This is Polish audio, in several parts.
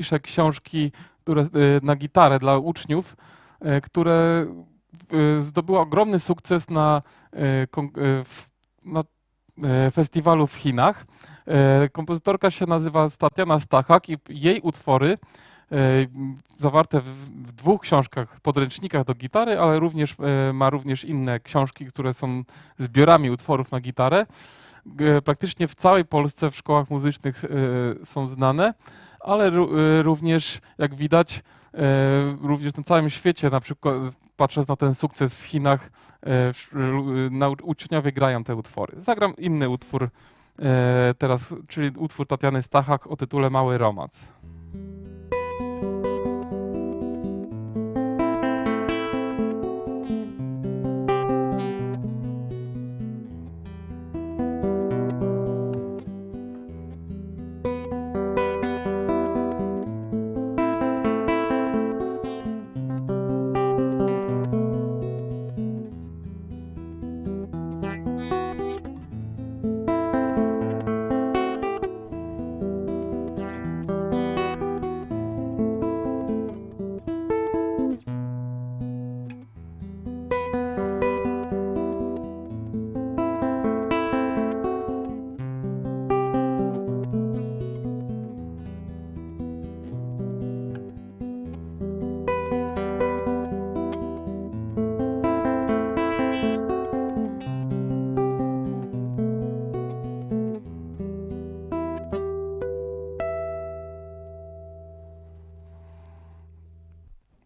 pisze książki które, e, na gitarę dla uczniów, e, które e, zdobyły ogromny sukces na, na festiwalu w Chinach. Kompozytorka się nazywa Tatiana Stachak i jej utwory zawarte w, dwóch książkach, podręcznikach do gitary, ale również ma również inne książki, które są zbiorami utworów na gitarę. Praktycznie w całej Polsce w szkołach muzycznych są znane, ale e, również, jak widać, e, również na całym świecie, na przykład patrząc na ten sukces w Chinach, nau- uczniowie grają te utwory. Zagram inny utwór teraz, czyli utwór Tatiany Stachak o tytule Mały Romans.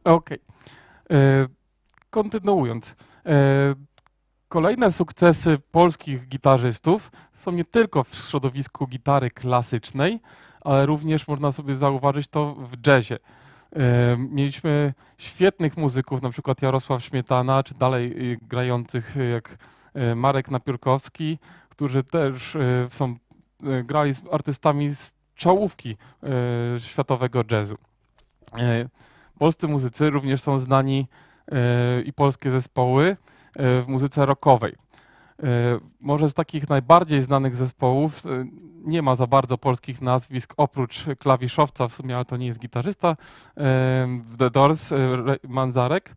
Okej. E, Kontynuując. E, Kolejne sukcesy polskich gitarzystów są nie tylko w środowisku gitary klasycznej, ale również można sobie zauważyć to w jazzie. E, Mieliśmy świetnych muzyków, na przykład Jarosław Śmietana, czy dalej y, grających y, jak Marek Napiórkowski, którzy też e, są, grali z artystami z czołówki światowego jazzu. Polscy muzycy również są znani e, i polskie zespoły e, w muzyce rockowej. E, Może z takich najbardziej znanych zespołów nie ma za bardzo polskich nazwisk oprócz klawiszowca, w sumie, ale to nie jest gitarzysta, w The Doors, Re- Manzarek,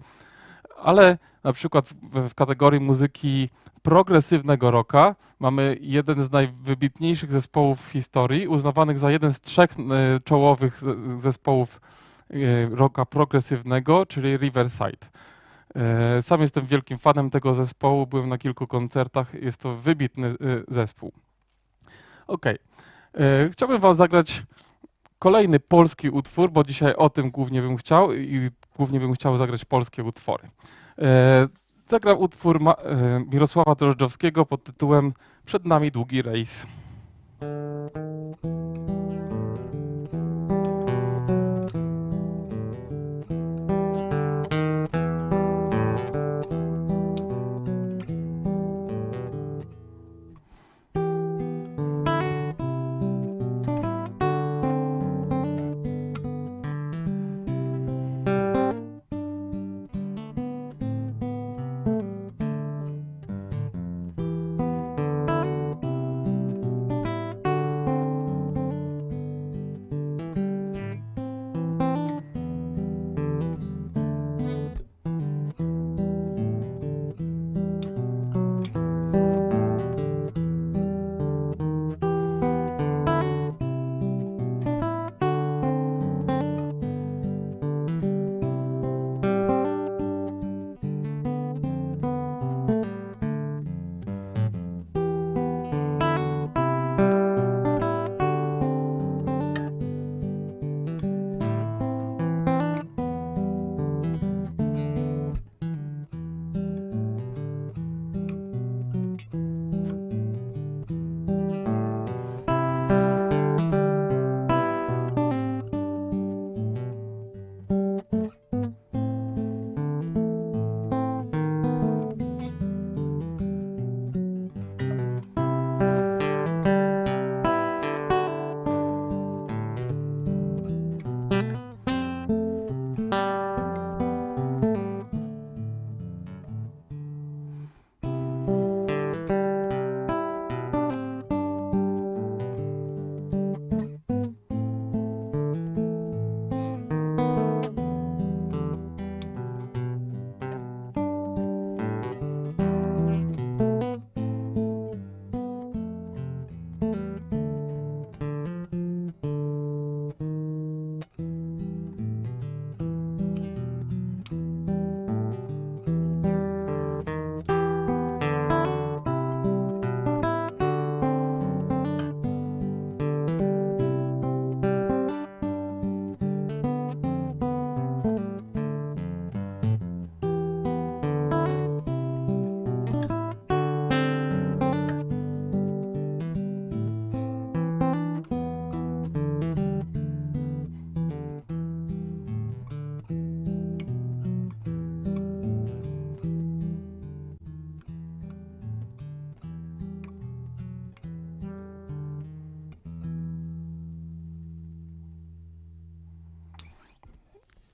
ale na przykład w, kategorii muzyki progresywnego rocka mamy jeden z najwybitniejszych zespołów w historii, uznawanych za jeden z trzech czołowych zespołów rocka progresywnego, czyli Riverside. E, Sam jestem wielkim fanem tego zespołu, byłem na kilku koncertach, jest to wybitny e, zespół. E, chciałbym wam zagrać kolejny polski utwór, bo dzisiaj o tym głównie bym chciał i głównie bym chciał zagrać polskie utwory. E, Zagram utwór e, Mirosława Drożdżowskiego pod tytułem Przed nami długi rejs.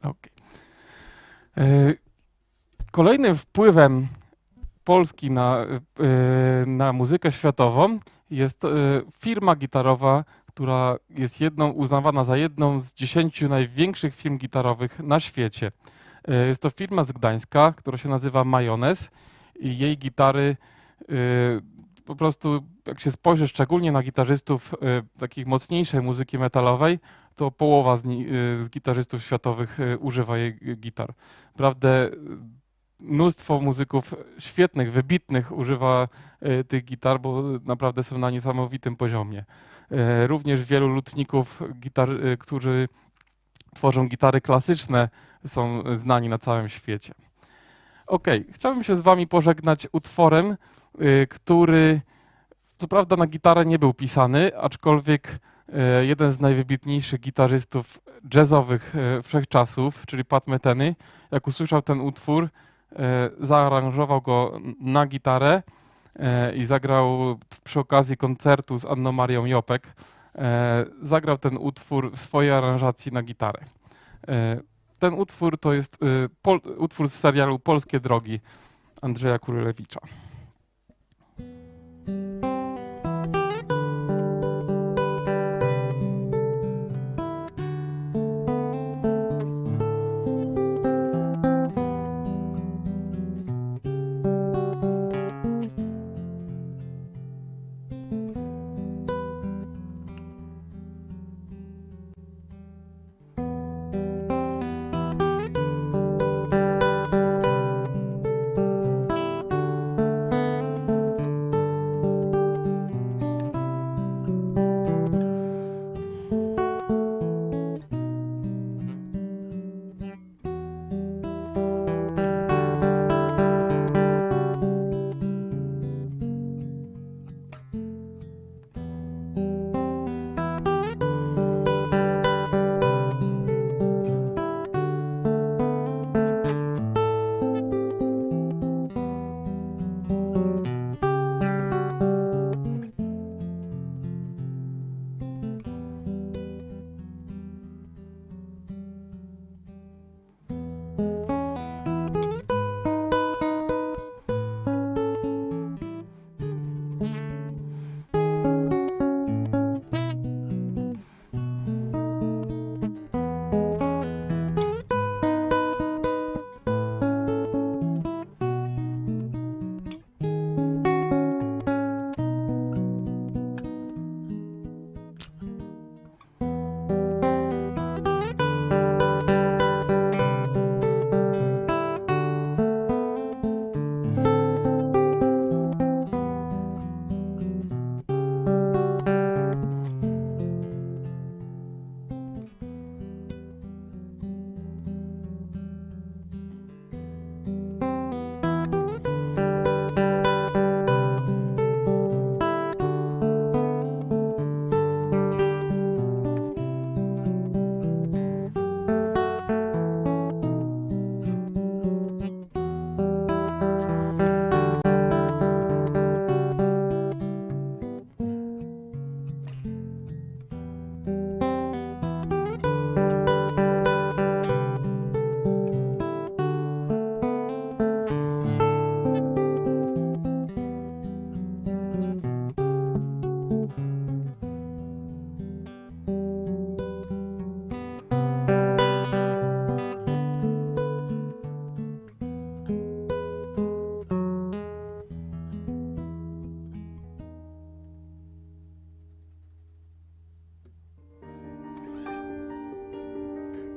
Okej. E, Kolejnym wpływem Polski na, e, na muzykę światową jest e, firma gitarowa, która jest jedną, uznawana za jedną z dziesięciu największych firm gitarowych na świecie. Jest to firma z Gdańska, która się nazywa Majonez i jej gitary po prostu, jak się spojrzy szczególnie na gitarzystów e, takich mocniejszej muzyki metalowej, to połowa z, ni- y, z gitarzystów światowych y, używa jej y, gitar. Naprawdę y, mnóstwo muzyków świetnych, wybitnych używa y, tych gitar, bo naprawdę są na niesamowitym poziomie. Y, Również wielu lutników, gitar, y, którzy tworzą gitary klasyczne, są znani na całym świecie. Ok, chciałbym się z Wami pożegnać utworem, y, który co prawda na gitarę nie był pisany, aczkolwiek e, jeden z najwybitniejszych gitarzystów jazzowych e, wszechczasów, czyli Pat Metheny, jak usłyszał ten utwór, zaaranżował go na gitarę i zagrał przy okazji koncertu z Anną Marią Jopek, zagrał ten utwór w swojej aranżacji na gitarę. Ten utwór to jest utwór z serialu Polskie Drogi Andrzeja Kurylewicza.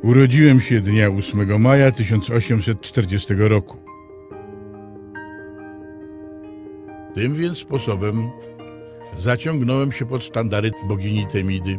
Urodziłem się dnia 8 maja 1840 roku. Tym więc sposobem zaciągnąłem się pod sztandary bogini Temidy